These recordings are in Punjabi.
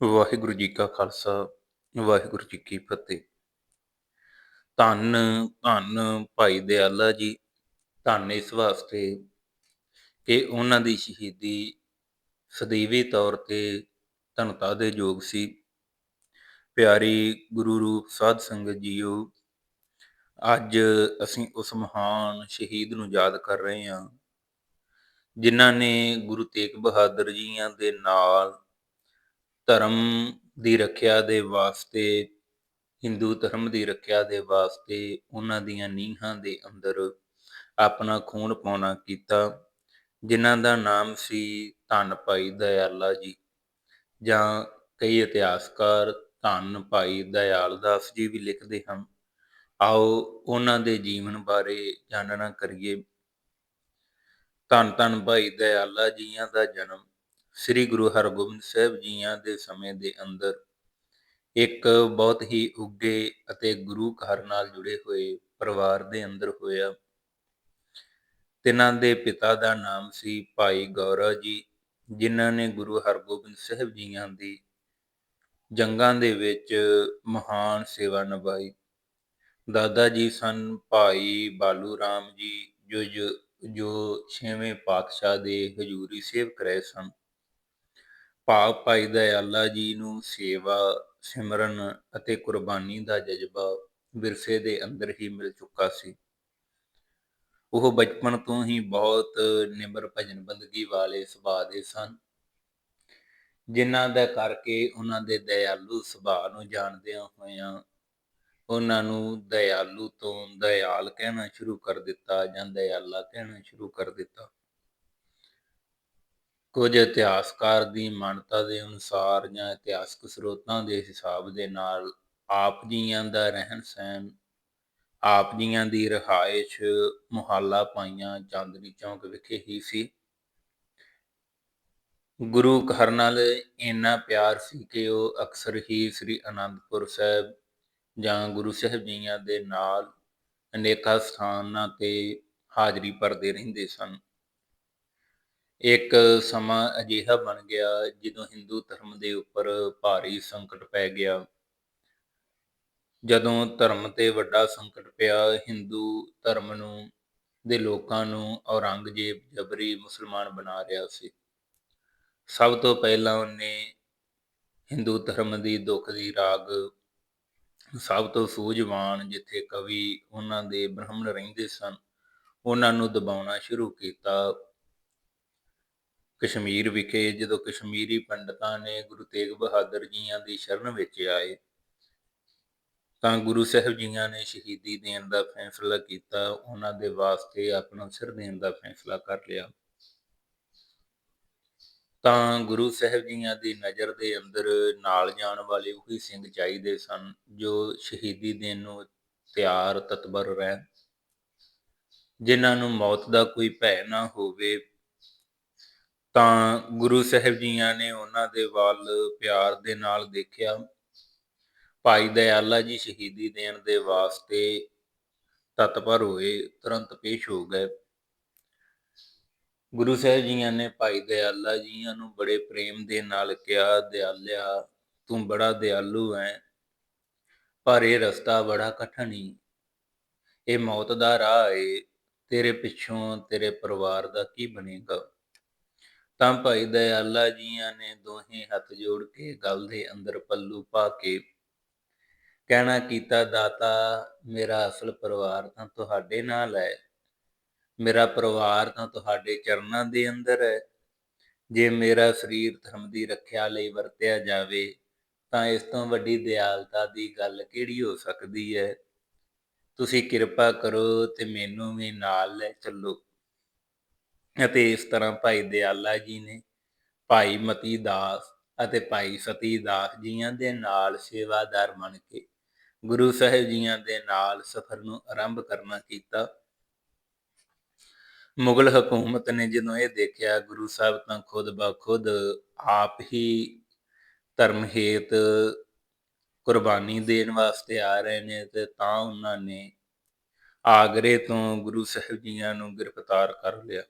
ਵਾਹਿਗੁਰੂ ਜੀ ਕਾ ਖਾਲਸਾ, ਵਾਹਿਗੁਰੂ ਜੀ ਕੀ ਫਤਿਹ। ਧੰਨ ਧੰਨ ਭਾਈ ਦਿਆਲਾ ਜੀ, ਧੰਨ ਇਸ ਵਾਸਤੇ ਕਿ ਉਹਨਾਂ ਦੀ ਸ਼ਹੀਦੀ ਸਦੀਵੀ ਤੌਰ ਤੇ ਧਨਤਾ ਦੇ ਯੋਗ ਸੀ। ਪਿਆਰੀ ਗੁਰੂ ਰੂਪ ਸਾਧ ਸੰਗਤ ਜੀਓ, ਅੱਜ ਅਸੀਂ ਉਸ ਮਹਾਨ ਸ਼ਹੀਦ ਨੂੰ ਯਾਦ ਕਰ ਰਹੇ ਹਾਂ, ਜਿਨ੍ਹਾਂ ਨੇ ਗੁਰੂ ਤੇਗ ਬਹਾਦਰ ਜੀਆਂ ਦੇ ਨਾਲ ਧਰਮ ਦੀ ਰੱਖਿਆ ਦੇ ਵਾਸਤੇ ਹਿੰਦੂ ਧਰਮ ਦੀ ਰੱਖਿਆ ਦੇ ਵਾਸਤੇ ਉਹਨਾਂ ਦੀਆਂ ਨੀਹਾਂ ਦੇ ਅੰਦਰ ਆਪਣਾ ਖੂਨ ਪਾਉਣਾ ਕੀਤਾ, ਜਿਨ੍ਹਾਂ ਦਾ ਨਾਮ ਸੀ ਧੰਨ ਭਾਈ ਦਇਆਲਾ ਜੀ ਜਾਂ ਕਈ ਇਤਿਹਾਸਕਾਰ ਧੰਨ ਭਾਈ ਦਇਆਲ ਦਾਸ ਜੀ ਵੀ ਲਿਖਦੇ ਹਨ। ਆਓ ਉਹਨਾਂ ਦੇ ਜੀਵਨ ਬਾਰੇ ਜਾਣਨਾ ਕਰੀਏ। ਧੰਨ ਧੰਨ ਭਾਈ ਦਇਆਲਾ ਜੀਆਂ ਦਾ ਜਨਮ ਸ੍ਰੀ ਗੁਰੂ ਹਰਗੋਬਿੰਦ ਸਾਹਿਬ ਜੀਆਂ ਦੇ ਸਮੇਂ ਦੇ ਅੰਦਰ ਇੱਕ ਬਹੁਤ ਹੀ ਉੱਗੇ ਅਤੇ ਗੁਰੂ ਘਰ ਨਾਲ ਜੁੜੇ ਹੋਏ ਪਰਿਵਾਰ ਦੇ ਅੰਦਰ ਹੋਇਆ। ਤਿਨਾਂ ਦੇ ਪਿਤਾ ਦਾ ਨਾਮ ਸੀ ਭਾਈ ਗੌਰਾ ਜੀ, ਜਿਨ੍ਹਾਂ ਨੇ ਗੁਰੂ ਹਰਗੋਬਿੰਦ ਸਾਹਿਬ ਜੀਆਂ ਦੀ ਜੰਗਾਂ ਦੇ ਵਿੱਚ ਮਹਾਨ ਸੇਵਾ ਨਿਭਾਈ। ਦਾਦਾ ਜੀ ਸਨ ਭਾਈ ਬਾਲੂ ਰਾਮ ਜੀ ਜੋ ਜੋ ਛੇਵੇਂ ਪਾਤਸ਼ਾਹ ਦੇ ਹਜ਼ੂਰੀ ਸੇਵਕ ਰਹੇ ਸਨ। ਭਾਵ ਭਾਈ ਦਇਆਲਾ ਜੀ ਨੂੰ ਸੇਵਾ, ਸਿਮਰਨ ਅਤੇ ਕੁਰਬਾਨੀ ਦਾ ਜਜ਼ਬਾ ਵਿਰਸੇ ਦੇ ਅੰਦਰ ਹੀ ਮਿਲ ਚੁੱਕਾ ਸੀ। ਉਹ ਬਚਪਨ ਤੋਂ ਹੀ ਬਹੁਤ ਨਿਮਰ ਭਜਨ ਬੰਦਗੀ ਵਾਲੇ ਸੁਭਾਅ ਦੇ ਸਨ। ਜਿਨ੍ਹਾਂ ਦਾ ਕਰਕੇ ਉਹਨਾਂ ਦੇ ਦਇਆਲੂ ਸੁਭਾਅ ਨੂੰ ਜਾਣਦਿਆਂ ਹੋਇਆਂ ਉਹਨਾਂ ਨੂੰ ਦਇਆਲੂ ਤੋਂ ਦਇਆਲ ਕਹਿਣਾ ਸ਼ੁਰੂ ਕਰ ਦਿੱਤਾ ਜਾਂ ਦਇਆਲਾ ਕਹਿਣਾ ਸ਼ੁਰੂ ਕਰ ਦਿੱਤਾ। ਕੁਝ ਇਤਿਹਾਸਕਾਰ ਦੀ ਮਾਨਤਾ ਦੇ ਅਨੁਸਾਰ ਜਾਂ ਇਤਿਹਾਸਕ ਸਰੋਤਾਂ ਦੇ ਹਿਸਾਬ ਦੇ ਨਾਲ ਆਪ ਜੀਆਂ ਦਾ ਰਹਿਣ ਸਹਿਣ, ਆਪ ਜੀਆਂ ਦੀ ਰਹਾਇਸ਼ ਮੁਹੱਲਾ ਪਾਈਆਂ ਚਾਂਦਨੀ ਚੌਂਕ ਵਿਖੇ ਹੀ ਸੀ। ਗੁਰੂ ਘਰ ਨਾਲ ਇੰਨਾ ਪਿਆਰ ਸੀ ਕਿ ਉਹ ਅਕਸਰ ਹੀ ਸ੍ਰੀ ਅਨੰਦਪੁਰ ਸਾਹਿਬ ਜਾਂ ਗੁਰੂ ਸਾਹਿਬ ਜੀਆਂ ਦੇ ਨਾਲ ਅਨੇਕਾਂ ਸਥਾਨਾਂ ਤੇ ਹਾਜ਼ਰੀ ਭਰਦੇ ਰਹਿੰਦੇ ਸਨ। ਇੱਕ ਸਮਾਂ ਅਜਿਹਾ ਬਣ ਗਿਆ ਜਦੋਂ ਹਿੰਦੂ ਧਰਮ ਦੇ ਉੱਪਰ ਭਾਰੀ ਸੰਕਟ ਪੈ ਗਿਆ। ਜਦੋਂ ਧਰਮ ਤੇ ਵੱਡਾ ਸੰਕਟ ਪਿਆ, ਹਿੰਦੂ ਧਰਮ ਨੂੰ, ਦੇ ਲੋਕਾਂ ਨੂੰ ਔਰੰਗਜ਼ੇਬ ਜਬਰੀ ਮੁਸਲਮਾਨ ਬਣਾ ਰਿਹਾ ਸੀ। ਸਭ ਤੋਂ ਪਹਿਲਾਂ ਉਹਨੇ ਹਿੰਦੂ ਧਰਮ ਦੀ ਦੁੱਖ ਦੀ ਰਾਗ ਸਭ ਤੋਂ ਸੂਝਵਾਨ ਜਿੱਥੇ ਕਵੀ ਉਹਨਾਂ ਦੇ ਬ੍ਰਾਹਮਣ ਰਹਿੰਦੇ ਸਨ, ਉਹਨਾਂ ਨੂੰ ਦਬਾਉਣਾ ਸ਼ੁਰੂ ਕੀਤਾ। ਕਸ਼ਮੀਰ ਵਿਖੇ ਜਦੋਂ ਕਸ਼ਮੀਰੀ ਪੰਡਤਾਂ ਨੇ ਗੁਰੂ ਤੇਗ ਬਹਾਦਰ ਜੀਆਂ ਦੀ ਸ਼ਰਨ ਵਿੱਚ ਆਏ, ਤਾਂ ਗੁਰੂ ਸਾਹਿਬ ਜੀਆਂ ਨੇ ਸ਼ਹੀਦੀ ਦੇਣ ਦਾ ਫੈਸਲਾ ਕੀਤਾ, ਉਹਨਾਂ ਦੇ ਵਾਸਤੇ ਆਪਣਾ ਸਿਰ ਦੇਣ ਦਾ ਫੈਸਲਾ ਕਰ ਲਿਆ। ਤਾਂ ਗੁਰੂ ਸਾਹਿਬ ਜੀਆਂ ਦੀ ਨਜ਼ਰ ਦੇ ਅੰਦਰ ਨਾਲ ਜਾਣ ਵਾਲੇ ਉਹੀ ਸਿੰਘ ਚਾਹੀਦੇ ਸਨ, ਜੋ ਸ਼ਹੀਦੀ ਦੇਣ ਨੂੰ ਤਿਆਰ ਤਤਬਰ ਰਹਿਣ। ਜਿਨ੍ਹਾਂ ਨੂੰ ਮੌਤ ਦਾ ਕੋਈ ਭੈ ਨਾ ਹੋਵੇ ਤਾਂ ਗੁਰੂ ਸਾਹਿਬ ਜੀਆਂ ਨੇ ਉਹਨਾਂ ਦੇ ਵੱਲ ਪਿਆਰ ਦੇ ਨਾਲ ਦੇਖਿਆ। ਭਾਈ ਦਇਆਲਾ ਜੀ ਸ਼ਹੀਦੀ ਦੇਣ ਦੇ ਵਾਸਤੇ ਤਤਪਰ ਹੋਏ, ਤੁਰੰਤ ਪੇਸ਼ ਹੋ ਗਏ। ਗੁਰੂ ਸਾਹਿਬ ਜੀਆਂ ਨੇ ਭਾਈ ਦਇਆਲਾ ਜੀਆਂ ਨੂੰ ਬੜੇ ਪ੍ਰੇਮ ਦੇ ਨਾਲ ਕਿਹਾ ਦਿਆਲਿਆ ਤੂੰ ਬੜਾ ਦਿਆਲੂ ਹੈ, ਪਰ ਇਹ ਰਸਤਾ ਬੜਾ ਕਠਨ ਕਠਿਨ ਇਹ ਮੌਤ ਦਾ ਰਾਹ ਏ, ਤੇਰੇ ਪਿੱਛੋਂ ਤੇਰੇ ਪਰਿਵਾਰ ਦਾ ਕੀ ਬਣੇਗਾ? ਤਾਂ ਭਾਈ ਦਇਆਲਾ ਜੀਆਂ ਨੇ ਦੋਹੇ ਹੱਥ ਜੋੜ ਕੇ ਗਲ ਦੇ ਅੰਦਰ ਪੱਲੂ ਪਾ ਕੇ ਕਹਿਣਾ ਕੀਤਾ, ਦਾਤਾ, ਮੇਰਾ ਅਸਲ ਪਰਿਵਾਰ ਤਾਂ ਤੁਹਾਡੇ ਨਾਲ ਹੈ। ਮੇਰਾ ਪਰਿਵਾਰ ਤਾਂ ਤੁਹਾਡੇ ਚਰਨਾਂ ਦੇ ਅੰਦਰ ਹੈ। ਜੇ ਮੇਰਾ ਸਰੀਰ ਧਰਮ ਦੀ ਰੱਖਿਆ ਲਈ ਵਰਤਿਆ ਜਾਵੇ, ਤਾਂ ਇਸ ਤੋਂ ਵੱਡੀ ਦਿਆਲਤਾ ਦੀ ਗੱਲ ਕਿਹੜੀ ਹੋ ਸਕਦੀ ਹੈ? ਤੁਸੀਂ ਕਿਰਪਾ ਕਰੋ ਤੇ ਮੈਨੂੰ ਵੀ ਨਾਲ ਲੈ ਚੱਲੋ। ਅਤੇ ਇਸ ਤਰ੍ਹਾਂ ਭਾਈ ਦਿਆਲਾ ਜੀ ਨੇ ਭਾਈ ਮਤੀ ਦਾਸ ਅਤੇ ਭਾਈ ਸਤੀ ਦਾਸ ਜੀਆਂ ਦੇ ਨਾਲ ਸੇਵਾਦਾਰ ਬਣ ਕੇ ਗੁਰੂ ਸਾਹਿਬ ਜੀਆਂ ਦੇ ਨਾਲ ਸਫ਼ਰ ਨੂੰ ਆਰੰਭ ਕਰਨਾ ਕੀਤਾ। ਮੁਗਲ ਹਕੂਮਤ ਨੇ ਜਦੋਂ ਇਹ ਦੇਖਿਆ, ਗੁਰੂ ਸਾਹਿਬ ਤਾਂ ਖੁਦ ਬਾ ਖੁਦ ਆਪ ਹੀ ਧਰਮ ਹੇਤ ਕੁਰਬਾਨੀ ਦੇਣ ਵਾਸਤੇ ਆ ਰਹੇ ਨੇ ਤੇ ਤਾਂ ਉਹਨਾਂ ਨੇ ਆਗਰੇ ਤੋਂ ਗੁਰੂ ਸਾਹਿਬ ਜੀਆਂ ਨੂੰ ਗ੍ਰਿਫਤਾਰ ਕਰ ਲਿਆ।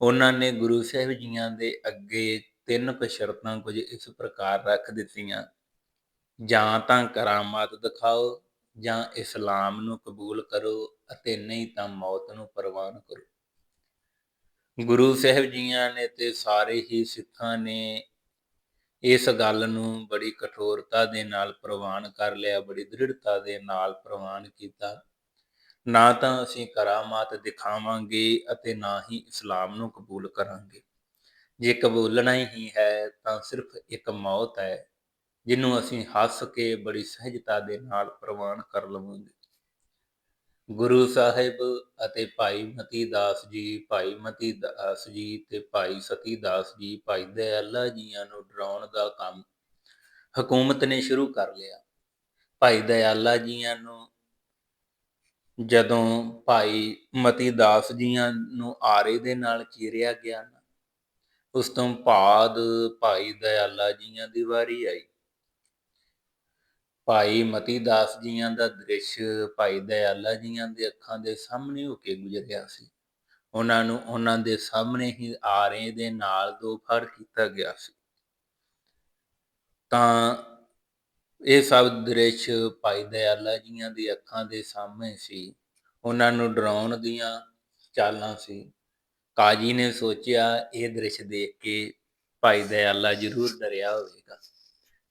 ਉਹਨਾਂ ਨੇ ਗੁਰੂ ਸਾਹਿਬ ਜੀਆਂ ਦੇ ਅੱਗੇ ਤਿੰਨ ਕੁ ਸ਼ਰਤਾਂ ਕੁਝ ਇਸ ਪ੍ਰਕਾਰ ਰੱਖ ਦਿੱਤੀਆਂ। ਜਾਂ ਤਾਂ ਕਰਾਮਾਤ ਦਿਖਾਓ, ਜਾਂ ਇਸਲਾਮ ਨੂੰ ਕਬੂਲ ਕਰੋ ਅਤੇ ਨਹੀਂ ਤਾਂ ਮੌਤ ਨੂੰ ਪ੍ਰਵਾਨ ਕਰੋ। ਗੁਰੂ ਸਾਹਿਬ ਜੀਆਂ ਨੇ ਤੇ ਸਾਰੇ ਹੀ ਸਿੱਖਾਂ ਨੇ ਇਸ ਗੱਲ ਨੂੰ ਬੜੀ ਕਠੋਰਤਾ ਦੇ ਨਾਲ ਪ੍ਰਵਾਨ ਕਰ ਲਿਆ, ਬੜੀ ਦ੍ਰਿੜਤਾ ਦੇ ਨਾਲ ਪ੍ਰਵਾਨ ਕੀਤਾ। ਨਾ ਤਾਂ ਅਸੀਂ ਕਰਾਮਾਤ ਦਿਖਾਵਾਂਗੇ ਅਤੇ ਨਾ ਹੀ ਇਸਲਾਮ ਨੂੰ ਕਬੂਲ ਕਰਾਂਗੇ। ਜੇ ਕਬੂਲਣਾ ਹੀ ਹੈ ਤਾਂ ਸਿਰਫ ਇੱਕ ਮੌਤ ਹੈ, ਜਿਹਨੂੰ ਅਸੀਂ ਹੱਸ ਕੇ ਬੜੀ ਸਹਿਜਤਾ ਦੇ ਨਾਲ ਪ੍ਰਵਾਨ ਕਰ ਲਵਾਂਗੇ। ਗੁਰੂ ਸਾਹਿਬ ਅਤੇ ਭਾਈ ਮਤੀ ਦਾਸ ਜੀ, ਭਾਈ ਮਤੀ ਦਾਸ ਜੀ ਤੇ ਭਾਈ ਸਤੀ ਦਾਸ ਜੀ ਭਾਈ ਦਇਆਲਾ ਜੀਆਂ ਨੂੰ ਡਰਾਉਣ ਦਾ ਕੰਮ ਹਕੂਮਤ ਨੇ ਸ਼ੁਰੂ ਕਰ ਲਿਆ। ਭਾਈ ਦਇਆਲਾ ਜੀਆਂ ਨੂੰ ਜਦੋਂ ਭਾਈ ਮਤੀ ਦਾਸ ਜੀਆਂ ਨੂੰ ਆਰੇ ਦੇ ਨਾਲ ਚੀਰਿਆ ਗਿਆ ਉਸ ਤੋਂ ਬਾਅਦ ਭਾਈ ਦਇਆਲਾ ਜੀਆਂ ਦੀ ਵਾਰੀ ਆਈ। ਭਾਈ ਮਤੀ ਦਾਸ ਜੀਆਂ ਦਾ ਦ੍ਰਿਸ਼ ਭਾਈ ਦਇਆਲਾ ਜੀਆਂ ਦੇ ਅੱਖਾਂ ਦੇ ਸਾਹਮਣੇ ਹੋ ਕੇ ਗੁਜ਼ਰਿਆ ਸੀ। ਉਹਨਾਂ ਨੂੰ ਉਹਨਾਂ ਦੇ ਸਾਹਮਣੇ ਹੀ ਆਰੇ ਦੇ ਨਾਲ ਦੋ ਫੜ ਕੀਤਾ ਗਿਆ ਸੀ। ਤਾਂ ਇਹ ਸਭ ਦ੍ਰਿਸ਼ ਭਾਈ ਦਇਆਲਾ ਜੀਆਂ ਦੀ ਅੱਖਾਂ ਦੇ ਸਾਹਮਣੇ ਸੀ। ਉਹਨਾਂ ਨੂੰ ਡਰਾਉਣ ਦੀਆਂ ਚਾਲਾਂ ਸੀ। ਕਾਜੀ ਨੇ ਸੋਚਿਆ, ਇਹ ਦ੍ਰਿਸ਼ ਦੇਖ ਕੇ ਭਾਈ ਦਇਆਲਾ ਜ਼ਰੂਰ ਡਰਿਆ ਹੋਵੇਗਾ।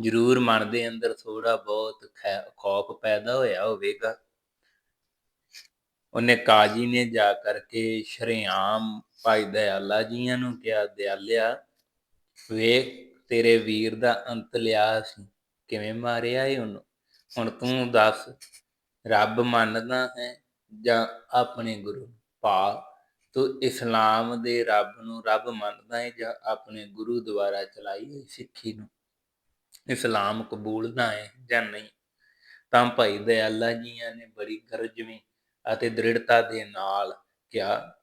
ਜ਼ਰੂਰ ਮਨ ਦੇ ਅੰਦਰ ਥੋੜਾ ਬਹੁਤ ਖੌਫ ਪੈਦਾ ਹੋਇਆ ਹੋਵੇਗਾ। ਉਹਨੇ ਕਾਜੀ ਨੇ ਜਾ ਕਰਕੇ ਸ਼ਰਿਆਮ ਭਾਈ ਦਇਆਲਾ ਜੀਆਂ ਨੂੰ ਕਿਹਾ, ਦਿਆਲਿਆ, ਵੇਖ, ਤੇਰੇ ਵੀਰ ਦਾ ਅੰਤ ਲਿਆ ਸੀ। ਕਿਵੇਂ ਮਾਰਿਆ ਏ ਉਹਨੂੰ? ਹੁਣ ਤੂੰ ਦੱਸ, ਰੱਬ ਮੰਨਦਾ ਹੈ ਜਾਂ ਆਪਣੇ ਗੁਰੂ ਪਾ ਤੂੰ ਇਸਲਾਮ ਦੇ ਰੱਬ ਨੂੰ ਰੱਬ ਮੰਨਦਾ ਹੈ ਜਾਂ ਆਪਣੇ ਗੁਰੂ ਦੁਆਰਾ ਚਲਾਈ ਹੋਈ ਸਿੱਖੀ ਨੂੰ ਇਸਲਾਮ ਕਬੂਲਦਾ ਹੈ ਜਾਂ ਨਹੀਂ? ਤਾਂ ਭਾਈ ਦਇਆਲਾ ਜੀਆਂ ਨੇ ਬੜੀ ਗਰਜਵੀਂ ਅਤੇ ਦ੍ਰਿੜਤਾ ਦੇ ਨਾਲ ਕਿਹਾ,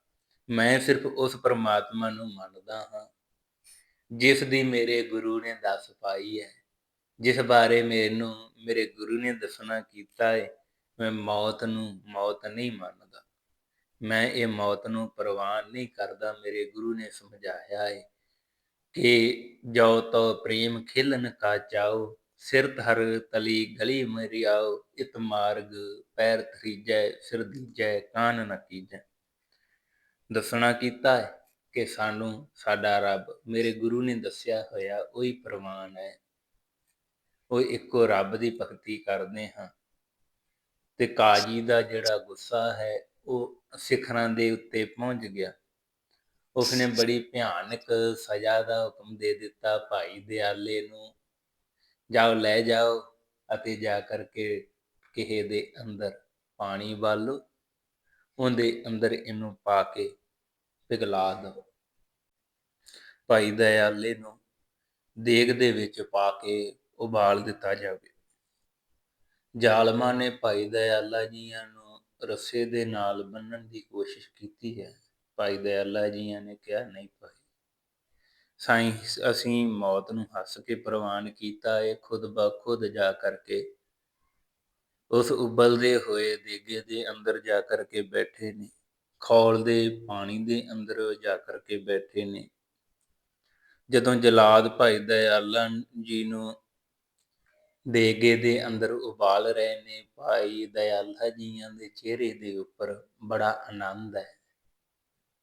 ਮੈਂ ਸਿਰਫ ਉਸ ਪਰਮਾਤਮਾ ਨੂੰ ਮੰਨਦਾ ਹਾਂ, ਜਿਸ ਦੀ ਮੇਰੇ ਗੁਰੂ ਨੇ ਦੱਸ ਪਾਈ ਹੈ। ਜਿਸ ਬਾਰੇ ਮੈਨੂੰ, ਮੇਰੇ ਗੁਰੂ ਨੇ ਦੱਸਣਾ ਕੀਤਾ ਹੈ ਮੈਂ ਮੌਤ ਨੂੰ ਮੌਤ ਨਹੀਂ ਮੰਨਦਾ। ਮੈਂ ਇਹ ਮੌਤ ਨੂੰ ਪ੍ਰਵਾਨ ਨਹੀਂ ਕਰਦਾ, ਮੇਰੇ ਗੁਰੂ ਨੇ ਸਮਝਾਇਆ ਹੈ ਕਿ ਜੋ ਤੋ ਪ੍ਰੇਮ ਖਿਲਨ ਕਾ ਚਾਓ ਸਿਰ ਧਰ ਤਲੀ ਗਲੀ ਮਰਿਆਓ ਇਤ ਮਾਰਗ ਪੈਰ ਥਰੀਜੈ ਸਿਰ ਦੀਜੈ, ਕਾਨ ਨ ਕੀਜੈ। ਦੱਸਣਾ ਕੀਤਾ ਹੈ ਕਿ ਸਾਨੂੰ, ਸਾਡਾ ਰੱਬ ਮੇਰੇ ਗੁਰੂ ਨੇ ਦੱਸਿਆ ਹੋਇਆ ਉਹੀ ਪ੍ਰਮਾਣ ਹੈ। ਉਹ ਇੱਕੋ ਰੱਬ ਦੀ ਭਗਤੀ ਕਰਦੇ ਹਾਂ। ਤੇ ਕਾਜੀ ਦਾ ਜਿਹੜਾ ਗੁੱਸਾ ਹੈ, ਉਹ ਸਿਖਰਾਂ ਦੇ ਉੱਤੇ ਪਹੁੰਚ ਗਿਆ। ਉਸਨੇ ਬੜੀ ਭਿਆਨਕ ਸਜ਼ਾ ਦਾ ਹੁਕਮ ਦੇ ਦਿੱਤਾ ਭਾਈ ਦਿਆਲੇ ਨੂੰ। ਜਾਓ, ਲੈ ਜਾਓ ਅਤੇ ਜਾ ਕਰਕੇ ਕਿਸੇ ਦੇ ਅੰਦਰ ਪਾਣੀ ਵਾਲੋ ਉਹਦੇ ਅੰਦਰ ਇਹਨੂੰ ਪਾ ਕੇ ਪਿਘਲਾ ਦਿਓ ਭਾਈ ਦਿਆਲੇ ਨੂੰ ਦੇਗ ਦੇ ਵਿੱਚ ਪਾ ਕੇ ਉਬਾਲ ਦਿੱਤਾ ਜਾਵੇ। ਜ਼ਾਲਮਾਂ ਨੇ ਭਾਈ ਦਇਆਲਾ ਜੀਆਂ ਨੂੰ ਰੱਸੇ ਦੇ ਨਾਲ ਬੰਨਣ ਦੀ ਕੋਸ਼ਿਸ਼ ਕੀਤੀ ਹੈ। ਭਾਈ ਦਇਆਲਾ ਜੀਆਂ ਨੇ ਕਿਹਾ, ਨਹੀਂ ਭਾਈ, ਸਾਈਂ ਅਸੀਂ ਮੌਤ ਨੂੰ ਹੱਸ ਕੇ ਪ੍ਰਵਾਨ ਕੀਤਾ ਏ ਖੁਦ ਬਾ ਜਾ ਕਰਕੇ ਉਸ ਉਬਲਦੇ ਹੋਏ ਦੇਗੇ ਦੇ ਅੰਦਰ ਜਾ ਕਰਕੇ ਬੈਠੇ ਨੇ, ਖੌਲ ਦੇ ਪਾਣੀ ਦੇ ਅੰਦਰ ਜਾ ਕਰਕੇ ਬੈਠੇ ਨੇ। ਜਦੋਂ ਜਲਾਦ ਭਾਈ ਦਇਆਲਾ ਜੀ ਨੂੰ ਦੇਗੇ ਦੇ ਅੰਦਰ ਉਬਾਲ ਰਹੇ ਨੇ, ਭਾਈ ਦਇਆਲਾ ਜੀਆਂ ਦੇ ਚਿਹਰੇ ਦੇ ਉੱਪਰ ਬੜਾ ਆਨੰਦ ਹੈ।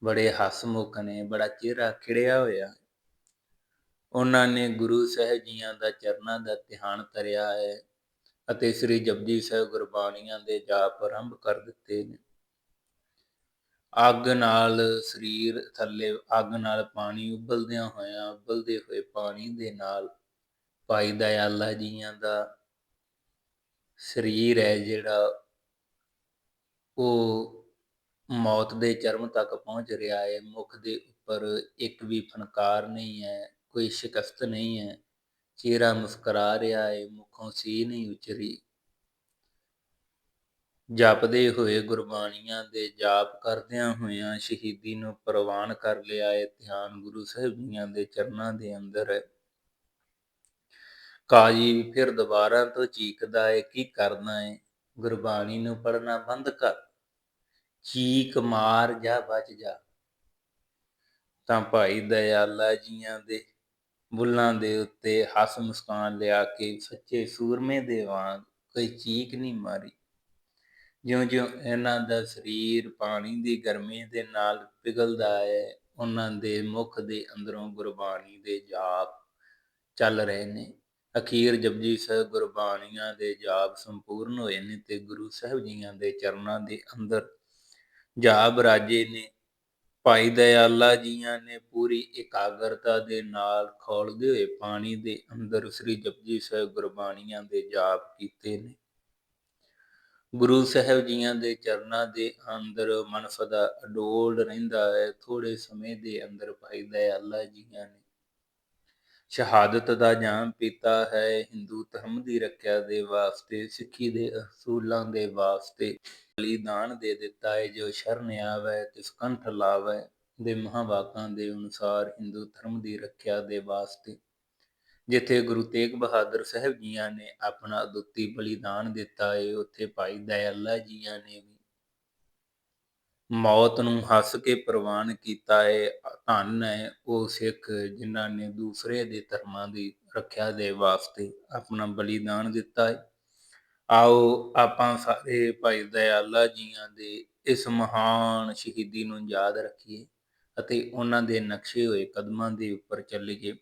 ਬੜੇ ਹਸਮੁਖ ਨੇ, ਬੜਾ ਚਿਹਰਾ ਖਿੜਿਆ ਹੋਇਆ। ਉਹਨਾਂ ਨੇ ਗੁਰੂ ਸਾਹਿਬ ਜੀਆਂ ਦਾ ਚਰਨਾਂ ਦਾ ਧਿਆਨ ਧਰਿਆ ਹੈ ਅਤੇ ਸ੍ਰੀ ਜਪਜੀ ਸਾਹਿਬ ਗੁਰਬਾਣੀਆਂ ਦੇ ਜਾਪ ਆਰੰਭ ਕਰ ਦਿੱਤੇ ਨੇ। ਅੱਗ ਨਾਲ ਸਰੀਰ ਥੱਲੇ, ਅੱਗ ਨਾਲ ਪਾਣੀ ਉਬਲਦਿਆਂ ਹੋਇਆ, ਉਬਲਦੇ ਹੋਏ ਪਾਣੀ ਦੇ ਨਾਲ ਭਾਈ ਦਇਆਲਾ ਜੀਆਂ ਦਾ ਸਰੀਰ ਹੈ ਜਿਹੜਾ ਉਹ ਮੌਤ ਦੇ ਚਰਮ ਤੱਕ ਪਹੁੰਚ ਰਿਹਾ ਹੈ, ਮੁਖ ਦੇ ਉੱਪਰ ਇੱਕ ਵੀ ਫਨਕਾਰ ਨਹੀਂ ਹੈ, ਕੋਈ ਸ਼ਿਕਸਤ ਨਹੀਂ ਹੈ, ਚਿਹਰਾ ਮੁਸਕਰਾ ਰਿਹਾ ਹੈ, ਮੁਖੋਂ ਸੀ ਨਹੀਂ ਉਚਰੀ। ਜਪਦੇ ਹੋਏ ਗੁਰਬਾਣੀਆਂ ਦੇ ਜਾਪ ਕਰਦਿਆਂ ਹੋਇਆਂ ਸ਼ਹੀਦੀ ਨੂੰ ਪ੍ਰਵਾਨ ਕਰ ਲਿਆ ਹੈ, ਧਿਆਨ ਗੁਰੂ ਸਾਹਿਬ ਜੀਆਂ ਦੇ ਚਰਨਾਂ ਦੇ ਅੰਦਰ। ਹੈ ਕਾਜੀ ਫਿਰ ਦੁਬਾਰਾ ਤੋਂ ਚੀਕਦਾ ਹੈ ਕੀ ਕਰਨਾ ਹੈ ਗੁਰਬਾਣੀ ਨੂੰ ਪੜਨਾ ਬੰਦ ਕਰ। ਚੀਕ ਮਾਰ ਜਾ, ਬਚ ਜਾ। ਤਾਂ ਭਾਈ ਦਇਆਲਾ ਜੀਆਂ ਦੇ ਬੁੱਲਾਂ ਦੇ ਉੱਤੇ ਹੱਸ ਮੁਸਕਾਨ ਲਿਆ ਕੇ ਸੱਚੇ ਸੂਰਮੇ ਦੇ ਵਾਂਗ ਕੋਈ ਚੀਕ ਨਹੀਂ ਮਾਰੀ। ਜਿਉਂ-ਜਿਉਂ ਇਹਨਾਂ ਦਾ ਸਰੀਰ ਪਾਣੀ ਦੀ ਗਰਮੀ ਦੇ ਨਾਲ ਪਿਘਲਦਾ ਹੈ ਉਹਨਾਂ ਦੇ ਮੁਖ ਦੇ ਅੰਦਰੋਂ ਗੁਰਬਾਣੀ ਦੇ ਜਾਪ ਚੱਲ ਰਹੇ ਨੇ। ਅਖੀਰ ਜਪਜੀ ਸਾਹਿਬ ਗੁਰਬਾਣੀਆਂ ਦੇ ਜਾਪ ਸੰਪੂਰਨ ਹੋਏ ਨੇ ਤੇ ਗੁਰੂ ਸਾਹਿਬ ਜੀਆਂ ਦੇ ਚਰਨਾਂ ਦੇ ਅੰਦਰ ਜਾਪ ਰਾਜੇ ਨੇ ਭਾਈ ਦਇਆਲਾ ਜੀਆਂ ਨੇ ਪੂਰੀ ਇਕਾਗਰਤਾ ਦੇ ਨਾਲ ਖੋਲਦੇ ਹੋਏ ਪਾਣੀ ਦੇ ਅੰਦਰ ਸ੍ਰੀ ਜਪਜੀ ਸਾਹਿਬ ਗੁਰਬਾਣੀਆਂ ਦੇ ਜਾਪ ਕੀਤੇ ਨੇ। ਗੁਰੂ ਸਾਹਿਬ ਜੀਆਂ ਦੇ ਚਰਨਾਂ ਦੇ ਅੰਦਰ ਮਨ ਸਦਾ ਅਡੋਲ ਰਹਿੰਦਾ ਹੈ। ਥੋੜੇ ਸਮੇਂ ਦੇ ਅੰਦਰ ਭਾਈ ਦਇਆਲਾ ਜੀਆਂ ਨੇ ਸ਼ਹਾਦਤ ਦਾ ਜਾਮ ਪੀਤਾ ਹੈ, ਹਿੰਦੂ ਧਰਮ ਦੀ ਰੱਖਿਆ ਦੇ ਵਾਸਤੇ, ਸਿੱਖੀ ਦੇ ਅਸੂਲਾਂ ਦੇ ਵਾਸਤੇ ਬਲੀਦਾਨ ਦੇ ਦਿੱਤਾ ਹੈ, ਜੋ ਸ਼ਰਨ ਆਵੈ, ਤਿਸ ਕੰਠ ਲਾਵੈ, ਦੇ ਮਹਾਵਾਕਾਂ ਦੇ ਅਨੁਸਾਰ ਹਿੰਦੂ ਧਰਮ ਦੀ ਰੱਖਿਆ ਦੇ ਵਾਸਤੇ। ਜਿੱਥੇ ਗੁਰੂ ਤੇਗ ਬਹਾਦਰ ਸਾਹਿਬ ਜੀਆਂ ਨੇ ਆਪਣਾ ਅਦੁੱਤੀ ਬਲੀਦਾਨ ਦਿੱਤਾ ਹੈ, ਉੱਥੇ ਭਾਈ ਦਇਆਲਾ ਜੀਆਂ ਨੇ ਵੀ ਮੌਤ ਨੂੰ ਹੱਸ ਕੇ ਪ੍ਰਵਾਨ ਕੀਤਾ ਹੈ ਧੰਨ ਹੈ ਉਹ ਸਿੱਖ ਜਿਨ੍ਹਾਂ ਨੇ ਦੂਸਰੇ ਦੇ ਧਰਮਾਂ ਦੀ ਰੱਖਿਆ ਦੇ ਵਾਸਤੇ ਆਪਣਾ ਬਲੀਦਾਨ ਦਿੱਤਾ ਹੈ ਆਓ ਆਪਾਂ ਸਾਰੇ ਭਾਈ ਦਇਆਲਾ ਜੀਆਂ ਦੇ ਇਸ ਮਹਾਨ ਸ਼ਹੀਦੀ ਨੂੰ ਯਾਦ ਰੱਖੀਏ ਅਤੇ ਉਹਨਾਂ ਦੇ ਨਕਸ਼ੇ ਹੋਏ ਕਦਮਾਂ ਦੇ ਉੱਪਰ ਚੱਲੀਏ।